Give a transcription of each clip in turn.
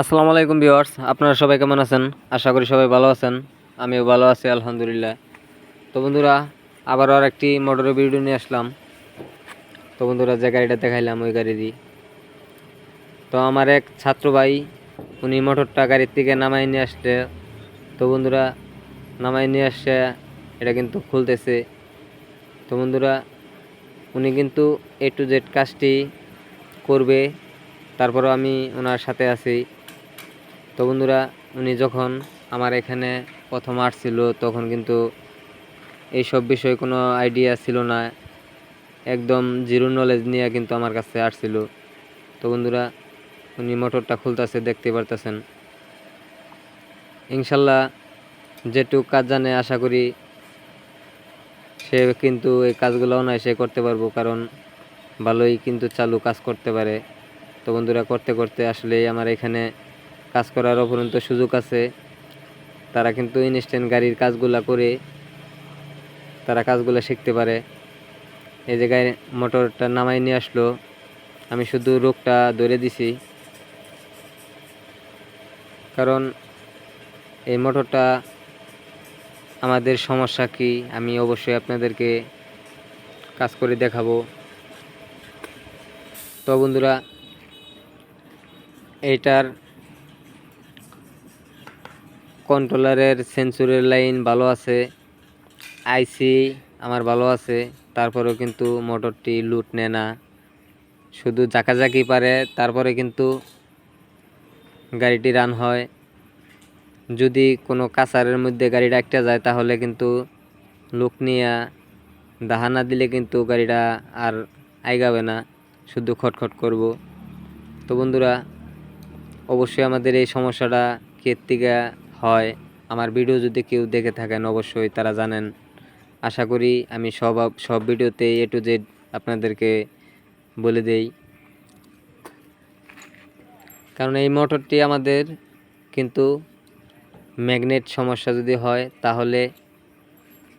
আসসালামু আলাইকুম ভিউয়ার্স, আপনারা সবাই কেমন আছেন? আশা করি সবাই ভালো আছেন। আমিও ভালো আছি, আলহামদুলিল্লাহ। তো বন্ধুরা, আবারও আর একটি মোটরের ভিডিও নিয়ে আসলাম। তো বন্ধুরা, যে গাড়িটা দেখাইলাম, ওই গাড়ি গাড়িরই। তো আমার এক ছাত্র ভাই, উনি মোটরটা গাড়ির থেকে নামাই নিয়ে আসছে। তো বন্ধুরা নামাই নিয়ে আসছে, এটা কিন্তু খুলতেছে। তো বন্ধুরা, উনি কিন্তু এ টু জেড কাজটি করবে। তারপরও আমি ওনার সাথে আছি। তো বন্ধুরা, উনি যখন আমার এখানে প্রথম আসছিল, তখন কিন্তু এইসব বিষয়ে কোনো আইডিয়া ছিল না। একদম জিরো নলেজ নিয়ে কিন্তু আমার কাছে আসছিল। তো বন্ধুরা, উনি মোটরটা খুলতেছে, দেখতে পারতেছেন। ইনশাল্লাহ যেটুক কাজ জানে, আশা করি সে কিন্তু এই কাজগুলো অনায়াসে করতে পারব, কারণ ভালোই কিন্তু চালু কাজ করতে পারে। তো বন্ধুরা, করতে করতে আসলে আমার এখানে কাজ করার অপরন্ত সুযোগ আছে। তারা কিন্তু ইনস্ট্যান্ট গাড়ির কাজগুলা করে তারা কাজগুলো শিখতে পারে। এই জায়গায় মোটরটা নামাই নিয়ে আসলো। আমি শুধু রোগটা ধরে দিছি। কারণ এই মোটরটা আমাদের সমস্যা কি, আমি অবশ্যই আপনাদেরকে কাজ করে দেখাবো। তো বন্ধুরা, এইটার কন্ট্রোলারের সেন্সরের লাইন ভালো আছে আইসি আমার ভালো আছে, তারপরেও কিন্তু মোটরটি লুট নেয় না। শুধু জাকাজাকি পারে, তারপরে কিন্তু গাড়িটি রান হয়। যদি কোনো কাছারের মধ্যে গাড়িটা একটা যায়, তাহলে কিন্তু লুক নিয়ে দাহানা দিলে কিন্তু গাড়িটা আর আইগাবে না, শুধু খটখট করব। তো বন্ধুরা, অবশ্যই আমাদের এই সমস্যাটা কের থেকে হয়। আমার ভিডিও যদি কেউ দেখে থাকেন, অবশ্যই তারা জানেন। আশা করি আমি সব সব ভিডিওতে এ টু জেড আপনাদেরকে বলে দেই। কারণ এই মোটরটি আমাদের কিন্তু ম্যাগনেট সমস্যা যদি হয়, তাহলে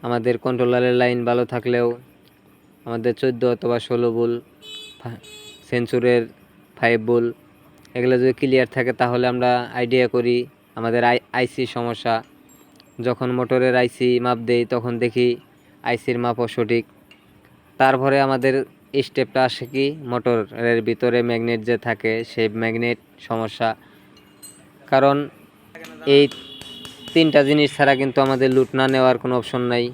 আমাদের কন্ট্রোলারের লাইন ভালো থাকলেও আমাদের চোদ্দ অথবা ষোলো বুল সেন্সুরের ফাইভ বুল এগুলো যদি ক্লিয়ার থাকে, তাহলে আমরা আইডিয়া করি আমাদের আই আইসি সমস্যা। যখন মোটরের আইসি মাপ দেই, তখন দেখি আইসির মাপও সঠিক। তারপরে আমাদের স্টেপটা আসে কি, মোটরের ভিতরে ম্যাগনেট যে থাকে, সেই ম্যাগনেট সমস্যা। কারণ এই তিনটা জিনিস ছাড়া কিন্তু আমাদের লুট না নেওয়ার কোনো অপশন নাই।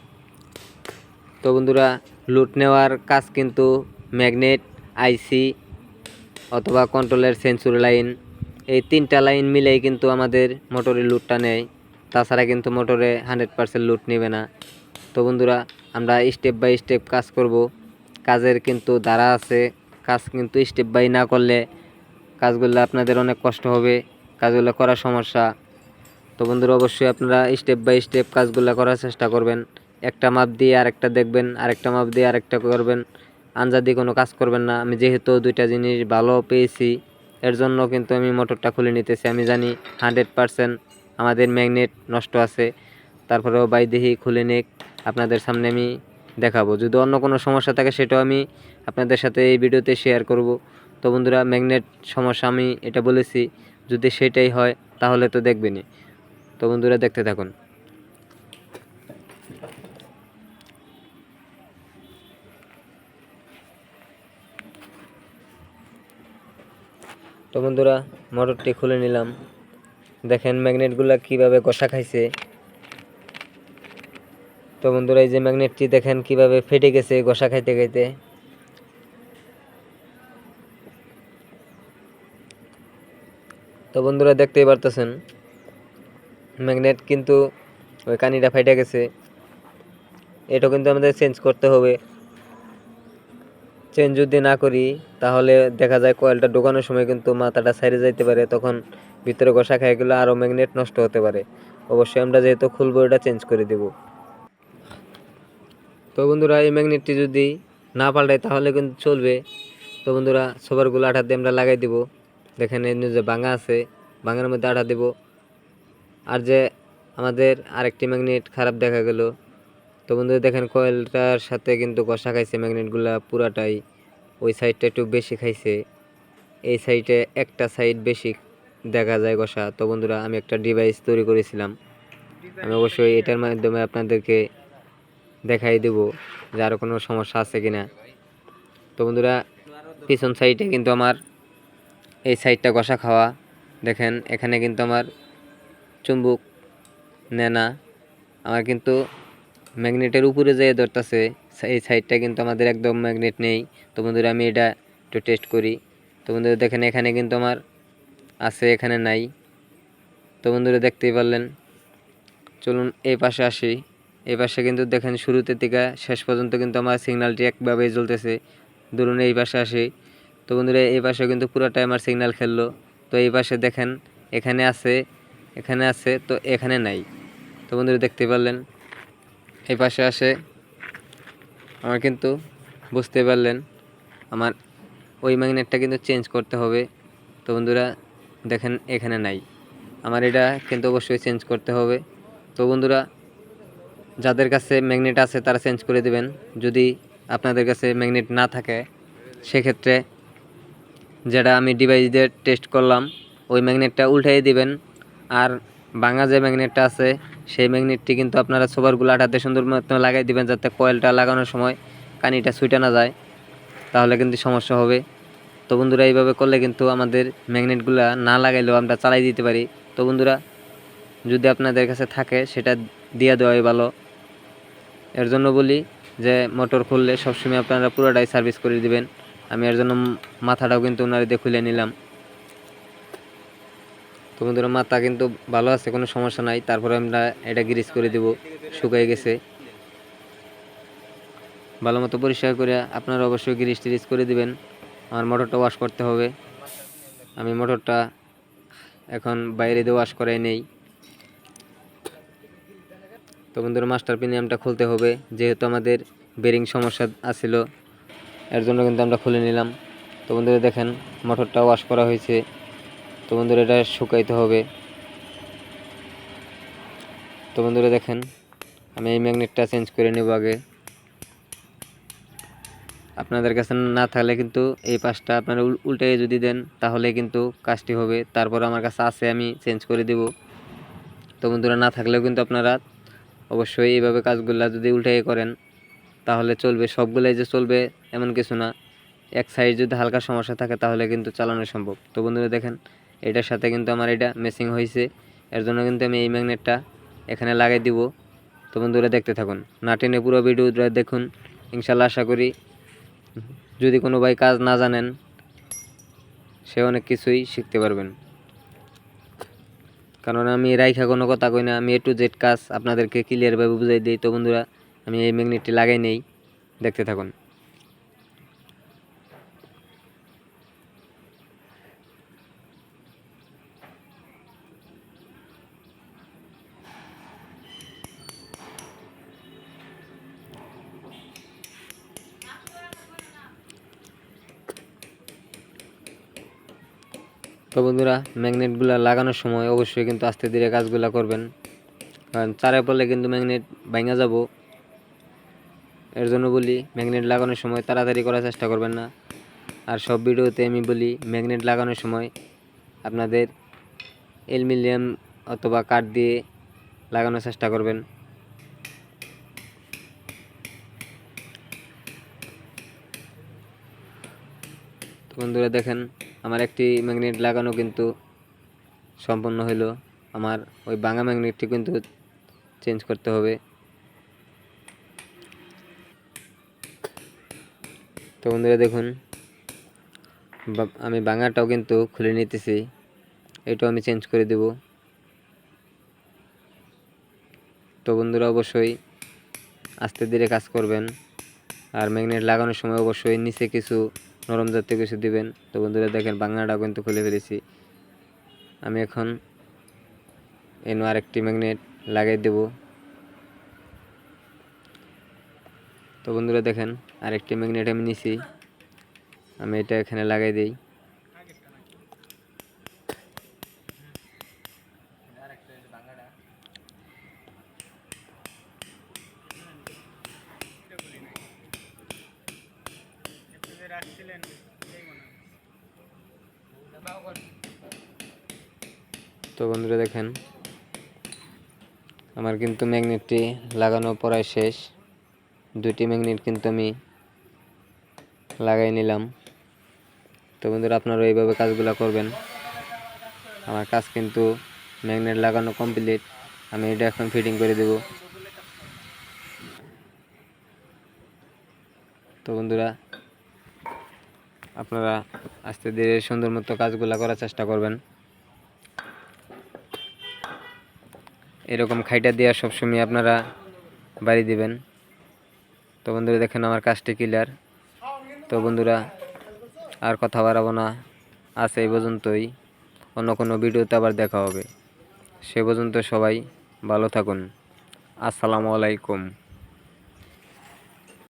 তো বন্ধুরা লুট নেওয়ার কাজ কিন্তু ম্যাগনেট আইসি অথবা কন্ট্রোলের সেন্সুর লাইন এই তিনটা লাইন মিলেই কিন্তু আমাদের মোটরের লুটটা নেয়। তাছাড়া কিন্তু মোটরে হান্ড্রেড পারসেন্ট লুট নেবে না। তো বন্ধুরা, আমরা স্টেপ বাই স্টেপ কাজ করব। কাজের কিন্তু দ্বারা আছে। কাজ কিন্তু স্টেপ বাই না করলে কাজগুলো আপনাদের অনেক কষ্ট হবে। কাজগুলো করার সমস্যা। তো বন্ধুরা, অবশ্যই আপনারা স্টেপ বাই স্টেপ কাজগুলো করার চেষ্টা করবেন। একটা মাপ দিয়ে আরেকটা দেখবেন, আরেকটা মাপ দিয়ে আরেকটা করবেন। আনজাদি কোনো কাজ করবেন না। আমি যেহেতু দুইটা জিনিস ভালো পেয়েছি এর জন্য কিন্তু আমি মোটরটা খুলে নিতেছি। আমি জানি হান্ড্রেড পারসেন্ট আমাদের ম্যাগনেট নষ্ট আছে। তারপরেও বাইদেহি খুলে নিক। আপনাদের সামনে আমি দেখাবো। যদি অন্য কোনো সমস্যা থাকে সেটাও আমি আপনাদের সাথে এই ভিডিওতে শেয়ার করব। তো বন্ধুরা, ম্যাগনেট সমস্যা আমি এটা বলেছি। যদি সেটাই হয় তাহলে তো দেখবেনই। তো বন্ধুরা, দেখতে থাকুন। বন্ধুরা, মোটরটি খুলে নিলাম। দেখেন ম্যাগনেটগুলো কীভাবে কষা খাইছে। তো বন্ধুরা, এই যে ম্যাগনেটটি দেখেন কীভাবে ফেটে গেছে ঘষা খাইতে খাইতে। তো বন্ধুরা, দেখতেই পারতেছেন, ম্যাগনেট কিন্তু ওই কানিটা ফাইটে গেছে। এটা কিন্তু আমাদের চেঞ্জ করতে হবে। চেঞ্জ যদি না করি, তাহলে দেখা যায় কয়েলটা ঢোকানোর সময় কিন্তু মাথাটা সাইডে যাইতে পারে, তখন ভিতরে ঘষা খাই গেলে আরও ম্যাগনেট নষ্ট হতে পারে। অবশ্যই আমরা যেহেতু খুলবো এটা চেঞ্জ করে দেব। তো বন্ধুরা, এই ম্যাগনেটটি যদি না পাল্টাই তাহলে কিন্তু চলবে। তো বন্ধুরা, সবারগুলো আঠা দিয়ে আমরা লাগাই দিব। দেখেন, এই যে ভাঙা আছে, ভাঙার মধ্যে আঠা দেব। আর যে আমাদের আরেকটি ম্যাগনেট খারাপ দেখা গেল তো বন্ধুরা দেখেন কয়েলটার সাথে কিন্তু কষা খাইছে, ম্যাগনেটগুলা পুরাটাই। ওই সাইডটা একটু বেশি খাইছে। এই সাইডে একটা সাইড বেশি দেখা যায় ঘষা। তো বন্ধুরা, আমি একটা ডিভাইস তৈরি করেছিলাম। আমি অবশ্যই এটার মাধ্যমে আপনাদেরকে দেখাই দেব যে আরও কোনো সমস্যা আছে কিনা। তো বন্ধুরা, পিছন সাইডে কিন্তু আমার এই সাইডটা কষা খাওয়া। দেখেন, এখানে কিন্তু আমার চুম্বুক, নেনা। আমার কিন্তু ম্যাগনেটের উপরে যেয়ে ধরতেছে, এই সাইডটা কিন্তু আমাদের একদম ম্যাগনেট নেই। তো বন্ধুরা, আমি এটা একটু টেস্ট করি। তো বন্ধুরা, দেখেন এখানে কিন্তু আমার আছে, এখানে নাই। তো বন্ধুরা, দেখতেই পারলেন। চলুন এই পাশে আসি। এই পাশে কিন্তু দেখেন, শুরুতে থেকে শেষ পর্যন্ত কিন্তু আমার সিগন্যালটি একভাবেই জ্বলতেছে। ধরুন এই পাশে আসি। তো বন্ধুরা, এই পাশে কিন্তু পুরোটাই আমার সিগন্যাল খেললো। তো এই পাশে দেখেন, এখানে আছে এখানে আছে, তো এখানে নাই। তো বন্ধুরা দেখতে পারলেন। এই পাশে আসে। আমার কিন্তু বুঝতে পারলেন, আমার ওই ম্যাগনেটটা কিন্তু চেঞ্জ করতে হবে। তো বন্ধুরা, দেখেন এখানে নাই। আমার এটা কিন্তু অবশ্যই চেঞ্জ করতে হবে। তো বন্ধুরা, যাদের কাছে ম্যাগনেট আছে তারা চেঞ্জ করে দেবেন। যদি আপনাদের কাছে ম্যাগনেট না থাকে, সেক্ষেত্রে যেটা আমি ডিভাইস দিয়ে টেস্ট করলাম, ওই ম্যাগনেটটা উল্টাই দিবেন। আর ভাঙা যে ম্যাগনেটটা আছে, সেই ম্যাগনেটটি কিন্তু আপনারা সোবারগুলো আটাতে সুন্দর মতো লাগাই দিবেন যাতে কয়েলটা লাগানোর সময় কানিটা ছুটে না যায়। তাহলে কিন্তু সমস্যা হবে। তো বন্ধুরা, এইভাবে করলে কিন্তু আমাদের ম্যাগনেটগুলো না লাগাইলেও আমরা চালাই দিতে পারি। তো বন্ধুরা, যদি আপনাদের কাছে থাকে, সেটা দিয়ে দেওয়াই ভালো। এর জন্য বলি যে, মোটর খুললে সবসময় আপনারা পুরোটাই সার্ভিস করে দিবেন। আমি এর জন্য মাথাটাও কিন্তু ওনার দিয়ে খুলে নিলাম। তো মাথা কিন্তু ভালো আছে, কোনো সমস্যা নাই। তারপরে আমরা এটা গ্রিস করে দেব, শুকিয়ে গেছে। ভালো মতো পরিষ্কার করে আপনারা অবশ্যই গ্রিস টিরিস করে দিবেন। আমার মোটরটা ওয়াশ করতে হবে। আমি মোটরটা এখন বাইরে দিয়ে ওয়াশ করাই নেই। তো বন্ধুরা, মাস্টার প্রিমিয়ামটা খুলতে হবে। যেহেতু আমাদের বেরিং সমস্যা আছিল, এর জন্য কিন্তু আমরা খুলে নিলাম। তো বন্ধুরা, দেখেন, মোটরটা ওয়াশ করা হয়েছে। তো বন্ধুরা এটা শুকাইতে হবে। তো বন্ধুরা দেখেন, আমি এই ম্যাগনেটটা চেঞ্জ করে নেব আগে। আপনাদের কাছে না থাকলে কিন্তু এই পাশটা আপনারা উল- উল্টে যদি দেন, তাহলে কিন্তু কাজটি হবে। তারপর আমার কাছে আছে, আমি চেঞ্জ করে দেব। তো বন্ধুরা না থাকলেও কিন্তু আপনারা অবশ্যই এইভাবে কাজগুলো যদি উল্টাই করেন, তাহলে চলবে। সবগুলোই যে চলবে এমন কিছু না। এক সাইড যদি হালকা সমস্যা থাকে, তাহলে কিন্তু চালানো সম্ভব। তো বন্ধুরা দেখেন এটার সাথে কিন্তু আমার এটা মেসিং হয়েছে। এর জন্য কিন্তু আমি এই ম্যাগনেটটা এখানে লাগাই দিব। তো বন্ধুরা দেখতে থাকুন। না টেনে পুরো ভিডিওটা দেখুন। ইনশাল্লাহ আশা করি যদি কোনো ভাই কাজ না জানেন, সে অনেক কিছুই শিখতে পারবেন। কারণ আমি রাইখা কোনো কথা কই না, আমি এ টু জেড কাজ আপনাদেরকে ক্লিয়ারভাবে বুঝাই দিই। তো বন্ধুরা, আমি এই ম্যাগনেটটি লাগাই নেই। দেখতে থাকুন। তো বন্ধুরা ম্যাগনেটগুলো লাগানোর সময় অবশ্যই কিন্তু আস্তে ধীরে কাজগুলো করবেন। কারণ চারে পড়লে কিন্তু ম্যাগনেট ভাঙা যাব। এর জন্য বলি ম্যাগনেট লাগানোর সময় তাড়াতাড়ি করার চেষ্টা করবেন না। আর সব ভিডিওতে আমি বলি ম্যাগনেট লাগানোর সময় আপনাদের এলমিলিয়াম অথবা কাঠ দিয়ে লাগানোর চেষ্টা করবেন। তো বন্ধুরা দেখেন আমার একটি ম্যাগনেট লাগানো কিন্তু সম্পন্ন হলো। আমার ওই বাঙা ম্যাগনেটটি কিন্তু চেঞ্জ করতে হবে। তো বন্ধুরা দেখুন আমি বাঙাটাও কিন্তু খুলে নিতেছি। এটাও আমি চেঞ্জ করে দেব। তো বন্ধুরা অবশ্যই আস্তে ধীরে কাজ করবেন। আর ম্যাগনেট লাগানোর সময় অবশ্যই নিচে কিছু নরম জাতীয় কিছু দিবেন। তো বন্ধুরা দেখেন, বাংলাটা কিন্তু খুলে ফেলেছি। আমি এখন এনো আরেকটি ম্যাগনেট লাগাই দেব। তো বন্ধুরা দেখেন, আরেকটি ম্যাগনেট আমি নিছি। আমি এটা এখানে লাগাই দিই। তো বন্ধুরা দেখেন, আমার কিন্তু ম্যাগনেটটি লাগানো প্রায় শেষ। দুটি ম্যাগনেট কিন্তু আমি লাগাই নিলাম। তো বন্ধুরা আপনারা এইভাবে কাজগুলো করবেন। আমার কাজ কিন্তু ম্যাগনেট লাগানো কমপ্লিট। আমি এটা এখন ফিটিং করে দেব। তো বন্ধুরা আপনারা আস্তে ধীরে সুন্দর মতো কাজগুলো করার চেষ্টা করবেন। এরকম খাইটা দেওয়া সবসময় আপনারা বাড়ি দিবেন। তো বন্ধুরা, দেখেন আমার কাজটি ক্লিয়ার তো বন্ধুরা, আর কথা বাড়াবো না। আছে এই পর্যন্তই। অন্য কোনো ভিডিওতে আবার দেখা হবে। সে পর্যন্ত সবাই ভালো থাকুন। আসসালামু আলাইকুম।